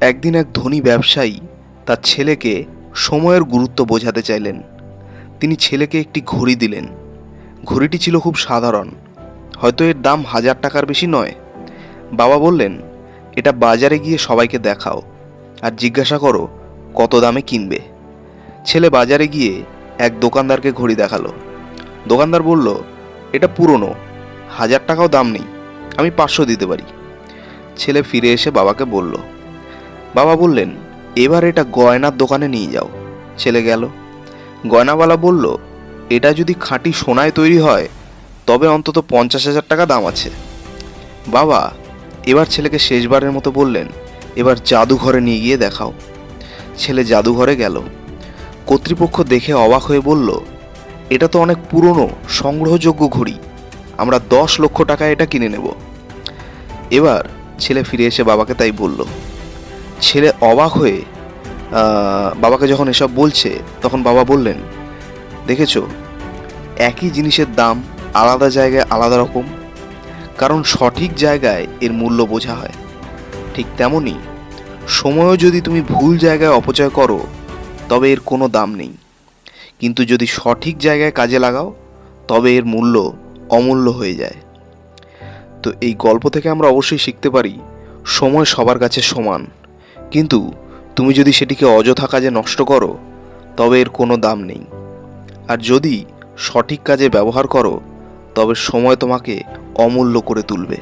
একদিন এক ধনী ব্যবসায়ী তার ছেলেকে সময়ের গুরুত্ব বোঝাতে চাইলেন। তিনি ছেলেকে একটি ঘড়ি দিলেন। ঘড়িটি ছিল খুব সাধারণ। হয়তো এর দাম হাজার টাকার বেশি নয়। বাবা বললেন, এটা বাজারে গিয়ে সবাইকে দেখাও আর জিজ্ঞাসা করো কত দামে কিনবে। ছেলে বাজারে গিয়ে এক দোকানদারকে ঘড়ি দেখাল। দোকানদার বলল, এটা পুরনো, হাজার টাকাও দাম নেই, আমি পাঁচশো দিতে পারি। ছেলে ফিরে এসে বাবাকে বলল বাবা বললেন, এবার এটা গয়নার দোকানে নিয়ে যাও। ছেলে গেল। গয়নাওয়ালা বলল, এটা যদি খাঁটি সোনায় তৈরি হয়, তবে অন্তত পঞ্চাশ হাজার টাকা দাম আছে। বাবা এবার ছেলেকে শেষবারের মতো বললেন, এবার জাদুঘরে নিয়ে গিয়ে দেখাও। ছেলে জাদুঘরে গেল। কর্তৃপক্ষ দেখে অবাক হয়ে বলল, এটা তো অনেক পুরনো, সংগ্রহযোগ্য ঘড়ি। আমরা দশ লক্ষ টাকায় এটা কিনে নেব। এবার ছেলে ফিরে এসে বাবাকে তাই বলল ছেলে অবাক হয়ে বাবাকে যখন এসব বলছে, তখন বাবা বললেন, দেখেছ, একই জিনিসের দাম আলাদা জায়গায় আলাদা রকম, কারণ সঠিক জায়গায় এর মূল্য বোঝা হয়। ঠিক তেমনই, সময়ও যদি তুমি ভুল জায়গায় অপচয় করো, তবে এর কোনো দাম নেই। কিন্তু যদি সঠিক জায়গায় কাজে লাগাও, তবে এর মূল্য অমূল্য হয়ে যায়। তো এই গল্প থেকে আমরা অবশ্যই শিখতে পারি, সময় সবার কাছে সমান। কিন্তু তুমি যদি সেটিকে অযথা কাজে নষ্ট করো, তবে এর কোনো দাম নেই। আর যদি সঠিক কাজে ব্যবহার করো, তবে সময় তোমাকে অমূল্য করে তুলবে।